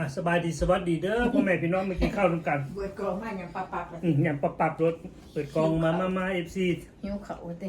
อะสบายดีสวัสดีเด้อพ่อแม่พี่น้องมากินข้าวร่วมกันเบิดกรองมาอย่างปับปับๆเลยอืมอย่างปรับปรับรถเปิดกองมามามาเอฟซีหิวเขาเต้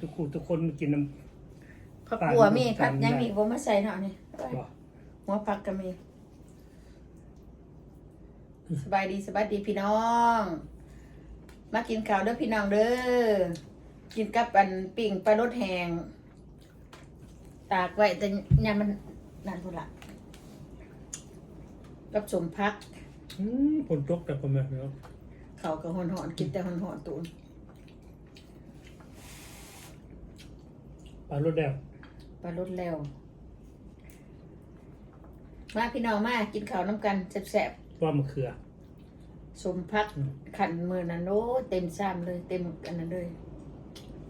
ทุกคนทุกคนมากินน้ผักบัวมีปลาผักยังได้มีบ่มาใส่เนาะนี่ำบ่ หัวผักก็มีสบายดีสบายดีพี่น้อง มากินข้าวเด้อพี่น้องเด้อกินกับอันปิ่งปลารสแห้งตากไว้แต่ยามมันนั่นพุ่นละ กับสมพัก อืมฝนตกแต่พ่อแม่พี่น้องเขาวก็หอนๆกินแต่หอนๆตูนปลารถแดงปลารสแล้วมาพี่น้องมากินข้าวน้ำกันแซ่บๆว่ามะเขือสมพักอืม ขันมือนั้นโอ้เต็มซ้ำเลย เต็มอันนั้นเลย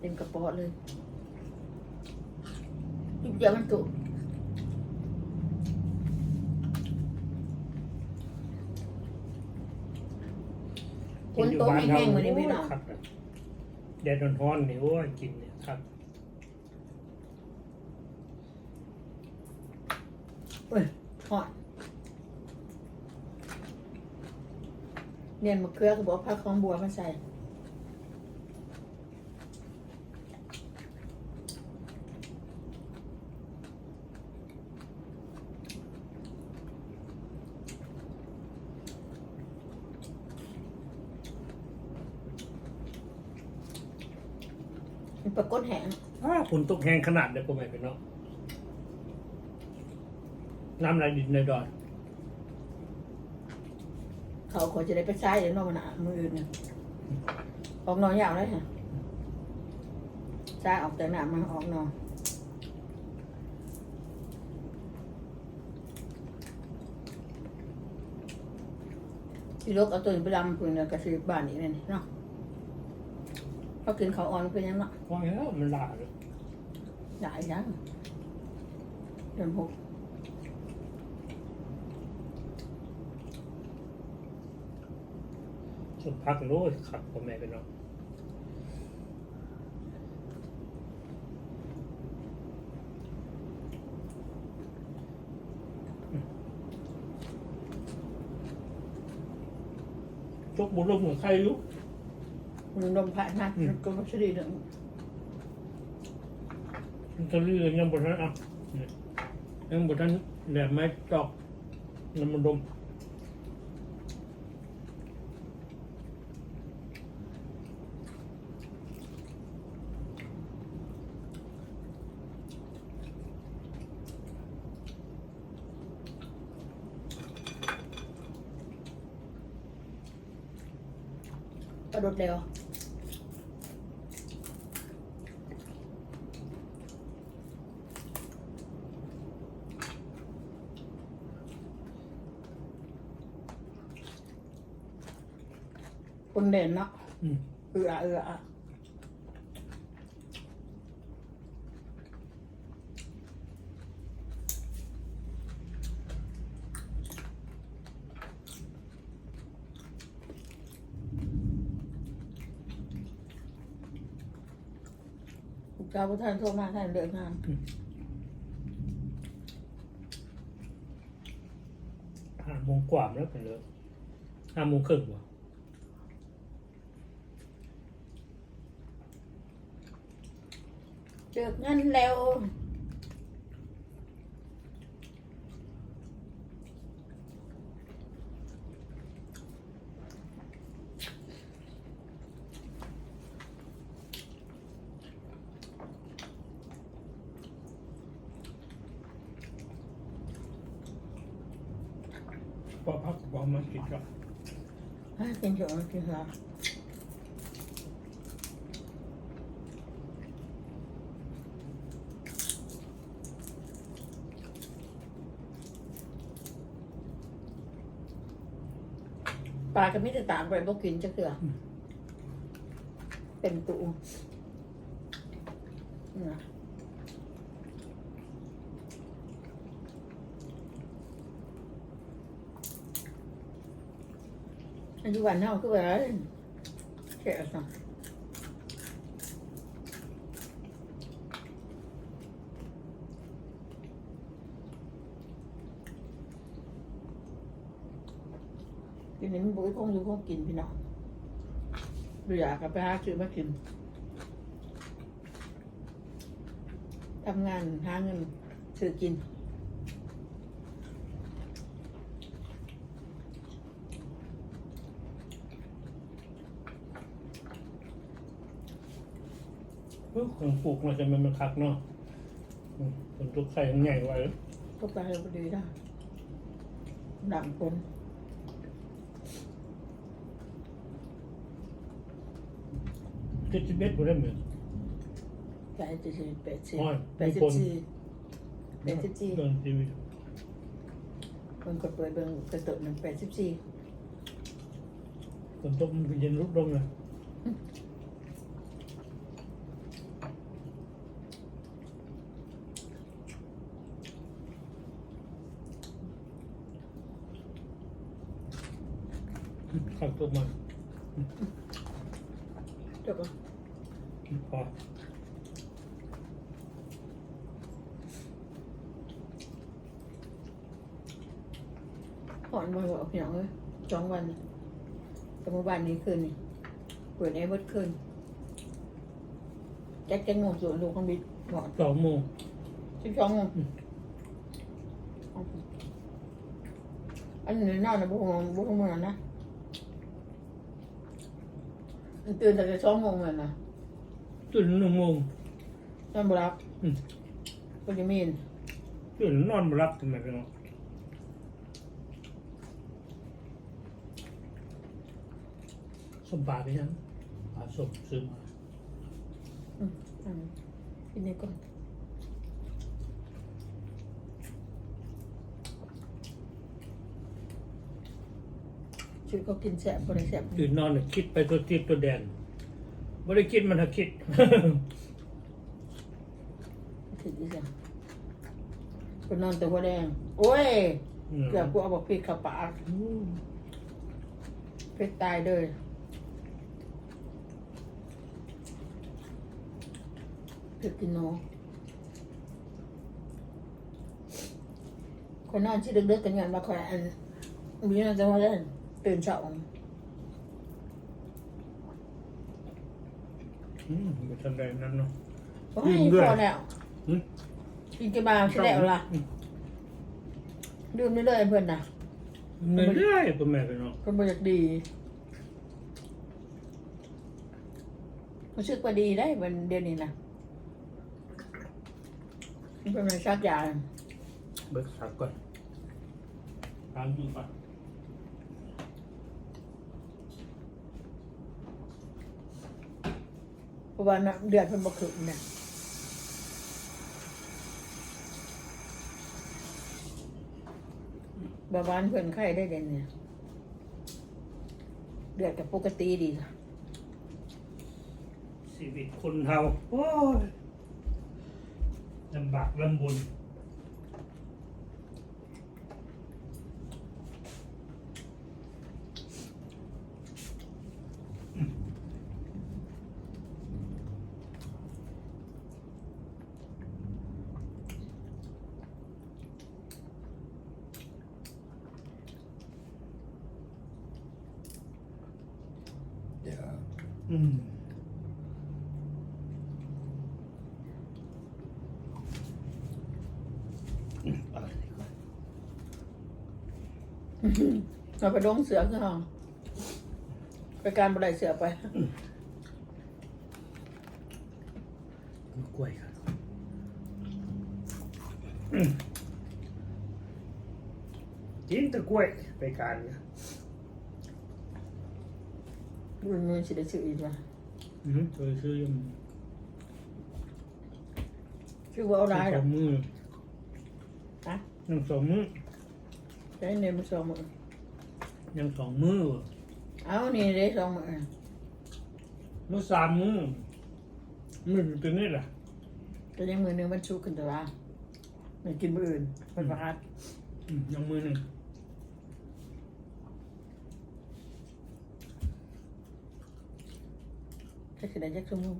เต็มกระเป๋อเลยอีกเดียวมันตุ คนโตไม่แห้งเหมือนนี้พี่น้อง ครับแดดร้อนๆนี่โอ้ยกินเนี่ยครับเอ้ยหอดเนียนมะเขือก็บอกพักของบัวมาใส่ ปรากฏแห้งอ้าฝนตกแห้งขนาดเดียวพ่อแม่พี่น้องน้ำไหลดินในดอนเขาขอจะได้ไปใช้เดี๋ยวนอกมันหนามืออื่นเนี่ยออกนอนยาวเลยฮะใช้ออกจากหนามาออกนอนที่ลกเอาตัวนี้ไปดำคุณกระสือบ้านนี้เลยนี่เนาะ เขากินเขาวอ่อนเป็นยังเนาะว่าแล้วมันลาเลยหลายอยังเดือนหกสุดพักโลดขับพ่อแม่พี่น้องจกบุญลงของใครลูก มันลมพัดนะอืมก็มัสดีเดือนมันจะเลื่อนยังบนนั้นอะเนี่ยยังบนนั้นแหลมไม้จอกน้ำมันดมกระโดดเร็ว คนเด่นเนาะอืม เอือเอืออะเจ้าพุทธานโทรมาท่านเดินงาน ห้าโมงกว่าแล้วเป็นเลยห้าโมงครึ่งวะ เลิกงานแล้วพอพักบากินก็ให้กินเถอะกินเถอะปลาก็ไม่ได้ตามไปบอกกินจะเกลืออเป็นตูนะอายุวันเท่าคือว่าแก่สังกิน นี้มันบุ้ยคงอยู่คงกินพี่น้องดูอยากกลับไปหาซื้อมากินทำงานหาเงินซื้อกินเฮ้ยของปลูกมาจะมันมันคักเนาะอืมคนทุกไข่มันใหญ่ไว้ก็ไปพอดีได้ดังคน เจ็ดสิบเอ็ดบ่ได้เหมือน แปดสิบสี่แปดสิบโอ้ยแปดสิบสี่แปดสิบสี่เดินทีวีเบิ่งกดเปิดเบิ่งกระตุกหนึ่งแปดสิบสี่ฝนตกมันเย็นรุดลงเลยขับตกมา จบอะพอ ผ่อนมาบอกพี่น้องเลยสองวันแต่เมื่อวานนี้คืนนี่เปิดไอ้เบิดคืนแจ็คแจ็คงงส่วนลูกของบิ๊กหมอนสองโมงสิบสองโมงอันนี้นอนนะบุ้งบุ้งมือนะตื่นแต่สองโมงเลยนะ ตื่นหนึ่งโมงนอนบุรับอืมก็จะมีนตื่นนอนมารับทำไมกันเนสมปลาไปยังปลาสมซื้อมาอืมอันนี้กินนี่ก่อนช่วยเขากินแสบก็ได้แสบตื่นนอนเนี่ยคิดไปตัวติดตัวแดน ไม่ได้คิดมันถ้าคิด ถึงที่สุดก็นอนแต่หัวแดง โอ้ย เกือบกูเอาบอกพริกเข้าปากอืมพริกตายเลยพริกกินโนคนนอนที่ดึกๆกันยันมาคอยอันมีนอนแต่หัวแดงตื่นเช้า อืมไม่ทันไรนั้นเนาะ โอ้ดื่ยมด้วยพอแล้วอืม กินกระบาลใช่แล้วล่ะอืมดื่มได้เลยเพื่อนน่ะเงินได้ตัวแม่กันเนาะก็บริกดีรู้สึกว่าดีได้วันเดียวนี้นะมันเป็นอะไรสักอย่างเบิกสักก่อนตามดูก่อ เพราะว่าน้ำเดือดเพิ่นบกขึ้นเนี่ยบาบานเพื่อนไข้ได้เด่นเนี่ย เดือดกับปกติดีค่ะชีวิตคนเฮาโอ้ยลำบากลำบน อืมอืมเอาดีกว่าเราไปดงเสือขึ้นห้องไปการบันไดเสือไปกล้วยครับกินแตะกล้วยไปการเนี่ย รุ่นนี้สิได้ชื่ออีกว่าอืมเคยซื้อยังชื่อว่าเอาได้สหรอองมือฮะยังสองมือใช้เนมสองมือยังสองมือเอานี่ได้สองมือมือสามมือมืออยู่ตัวนี้แหละก็ยังมือหนึงมันชุกขึ้นแต่ว่ามันกินมืออื่นมันประหัดอืมยังมือหนึ่ง ก็คือได้จักชั่วโมง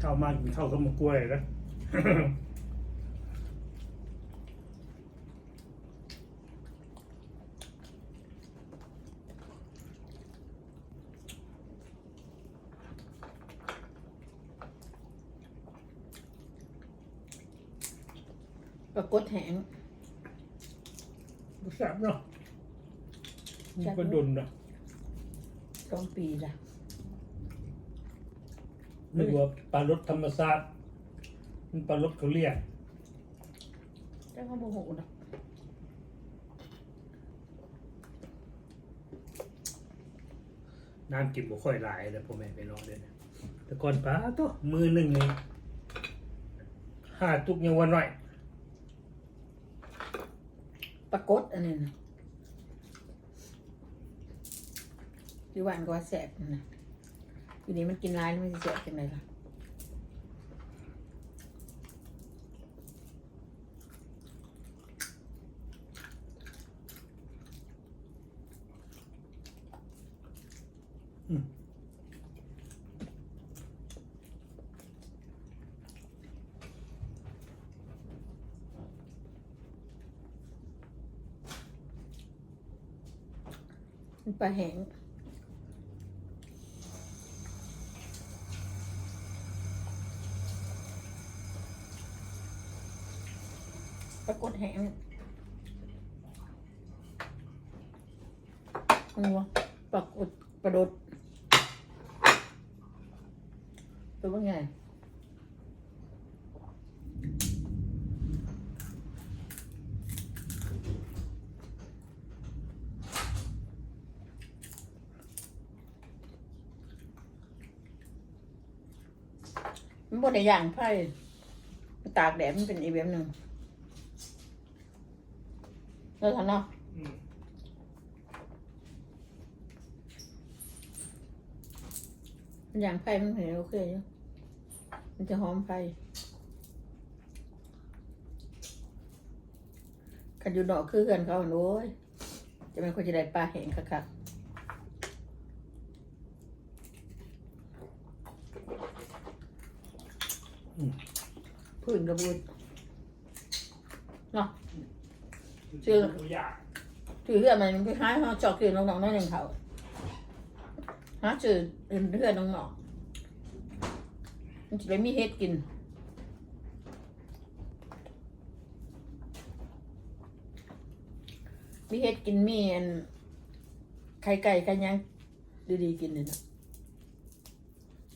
เข้ามากินข้าวก็มากล้วยแล้วปรากฏ แหงแซ่บเนาะมันก็ดุนเนาะสองปีละนึกว่าปลารสธรรมชาติมันปลารสเขาเรียกแต่เขาบอกหูนะน้ำกินบ่ค่อยหลายแต่พ่อแม่ไปรอเด้นะแต่ก่อนป้าตัวมือหนึ่งนี่ห้าตุกยังวันหน่อย ปรากฏอันนี้นะอยู่บ้านก็ว่าแสบนะอยู่นี้มันกินร้ายมันจะแสบจังไงล่ะมั ปลาแห้งปรากฏแห้งงัวปรากฏกระโดดตัวว่าไง มันบดในอย่างไพ่ตากแดดมันเป็นอีกแบบหนึ่งแล้วทันเนาะอย่างไฟมันเห็นโอเคอยู่มันจะหอมไฟกันอยู่ดอกคือกันเขาโอ้ยจะเป็นคนจะได้ปลาแห้งค่ะอื พื้นกระบุดเนาะชื่อตัวอย่างถือเพื่อนมันไปหาเขาจอกคือน้องๆน้อยหนึ่งเขาหาจืดเพื่อนน้องๆมันจะได้มีเฮ็ดกินมีเฮ็ดกินมีอันไข่ไก่ไก่ย่างดีๆกินเลยนะ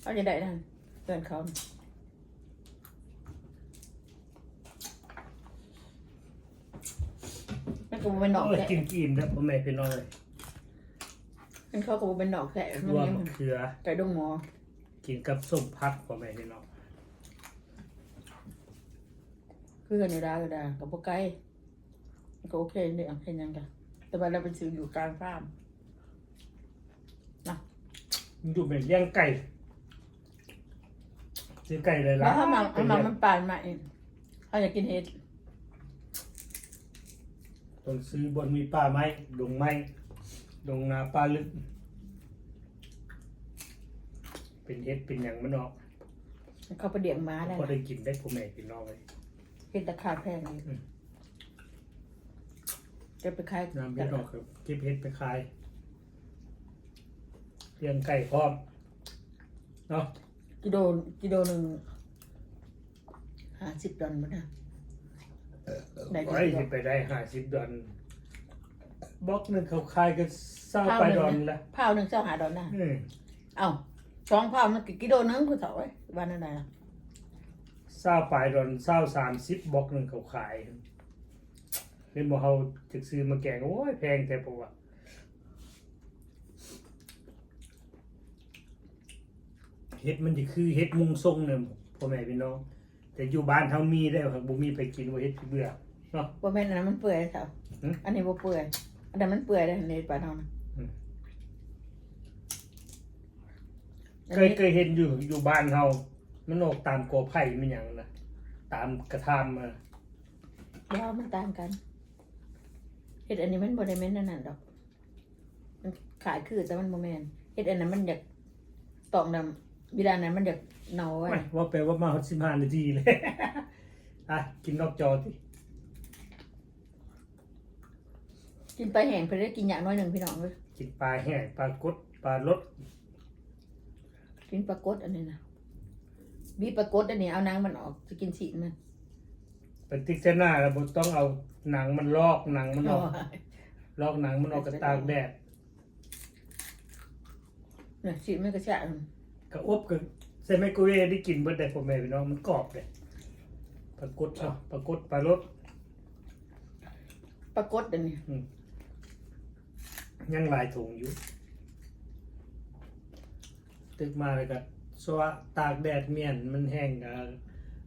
เขาจะได้นั่นเพื่อนเขาน่ะมัน ก็บ่เป็นดอกโอ้ยแค่กินกินแล้วพ่อแม่พี่น้องเลยมันเขาก็บ่เป็นดอกแค่รมันวมยังมะเขือไก่ดงหมอกินกับส้มพักพ่อแม่พี่น้องคือกันอยู่ดาก็ได้กับพวกไก่มันก็โอเคเนี่ยเห็นยังกันแต่ว่าเราไปซื้ออยู่กลางฟาร์มมันอยู่เป็นเลี้ยงไก่ซื้อไก่เลยแล้ละวถ้ามันถ้ามันมันปานมาเองเขาอยากกินเห็ด ต้องซื้อบนมีป่าไม้ดงไม้ดงนาป่าลึก เป็นเฮ็ดเป็นอย่างมันเนาะเขาไปเดี่ยงม้าได้พอได้กินได้พ่อแม่พี่น้องเลยเห็ดราคาแพงเลยอืมจะไปขายน้ำเฮ็ดออกครับเก็บเฮ็ดไปขายเลี้ยงไก่พร้อมเนาะกิโลกิโลหนึ่งห้าสิบดอลลาร์นะ ได้ไว้สิไปได้ห้าสิบดอลบล็อกหนึ่งเขาขายก็เศร้าไปดอลละพาวหนึ่งเจ้าหาดอลลาร์อืมเอ้าสองพาวมันกี่กิโลนึงคุณเถาไว้วันนั้นไหนล่ะเศร้าไปดอลเศร้าสามสิบบล็อกหนึ่งเขาขายเล่นบ่เฮาจะซื้อมาแกงโอ้ยแพงแต่ปะวะเฮ็ดมันจะคือเฮ็ดมุงทรงเนี่ยพ่อแม่พี่น้อง แต่อยู่บ้านเฮามีได้ครับบ่มีไปกินว่าเฮ็ดเบื่อเนาะว่าแม่นอันนั้นมันเปื่อยเถาหืม อันนี้ว่าเปื่อย อันนั้นมันเปื่อยเลยในปลาทองนะอืมอันเคยนี้เคยเห็นอยู่อยู่บ้านเฮามันออกตามกอไผ่มันหยังนะตามกระทามมาว่ามันต่างกันเห็ดอันนี้มันบริเวณนั่นน่ะดอก มันขายคือแต่มันโมแมนเห็ดอันนั้นมันอยากตอก ดบิดานั้นมันจะเนาไว้ไม่ว่าแปลว่ามาหกสิบห้านาทีเลย อะ กินนอกจอสิกินไปแห้งไปได้กินอย่างน้อยหนึ่งพี่น้องเลยกินปลาแห้งปลากดปลารสกินปลากดอันนี้นะบีบปลากดอันนี้เอานางมันออกจะกินฉีนมันเป็นติ๊กเซน่าแล้วบต้องเอาหนังมันลอกหนังมันออกลอกหนังมันออกกระตากแดดเนี่ยฉีนมันก็ชะก ระอบกับใส่ไมโครเวฟได้กินเบิดได้พ่อแม่พี่น้องมันกรอบเลยปลากดเนาะปลากดปลารสปลากดอันนี้ยังหลายถุงอยู่ตึกมาเลยก็สวะตากแดดเมียนมันแห้งก็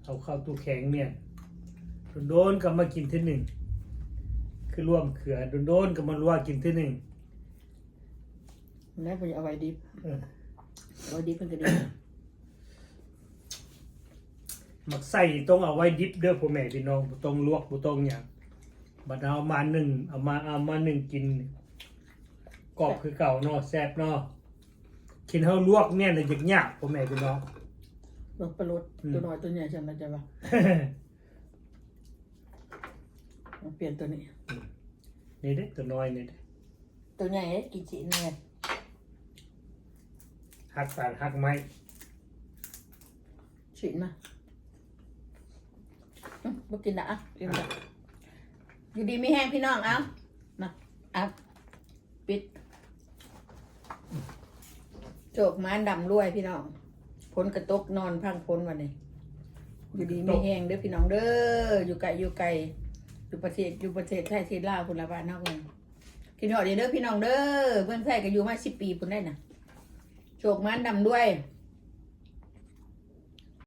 เอาเข้าตู้แข็งเมียนโดนๆก็มากินทีหนึ่งคือร่วมเขือโดนๆก็มาลวกกินทีหนึ่งแล้วผมจะเอาไว้ดิบ เออ เอาไว้ดิบมันก็ดีหมักใส่ต้องเอาไว้ดิบเด้อพ่อแม่พี่น้องบ่ต้องลวกบ่ต้องหยังบัดเอามาหนึ่งเอามาเอามาหนึ่งกินกรอบคือเก่าเนาะแซ่บเนาะกินเฮาลวกเนี่ยน่ะยากๆพ่อแม่พี่น้องลวกปลารสอืม ตัวน้อยตัวใหญ่ใช่ไหมจ๊ะวะมาเปลี่ยนตัวนี้ นี่เด้ตัวน้อยนี่เด้ตัวใหญ่เอ้ยกินฉีนเนี่ย หักสารหักไม้ฉีนมาอื้อบ่กินละอะกินละอยู่ดีไม่แห้งพี่น้องเอามาอะปิดโจกม้านดำรวยพี่น้องพ้นกระตกนอนพังพ้นวันนี้อยู่ดีไม่แห้งเด้อพี่น้องเด้ออยู่ไกลอยู่ไกลอยู่ประเทศอยู่ประเทศไทยที่ลาวพุ่นละบ้านเฮากันกินหอดเด้อพี่น้องเด้อเพิ่นใส่ก็อยู่มา10ปีพุ่นได้น่ะ โชคมันดำด้วย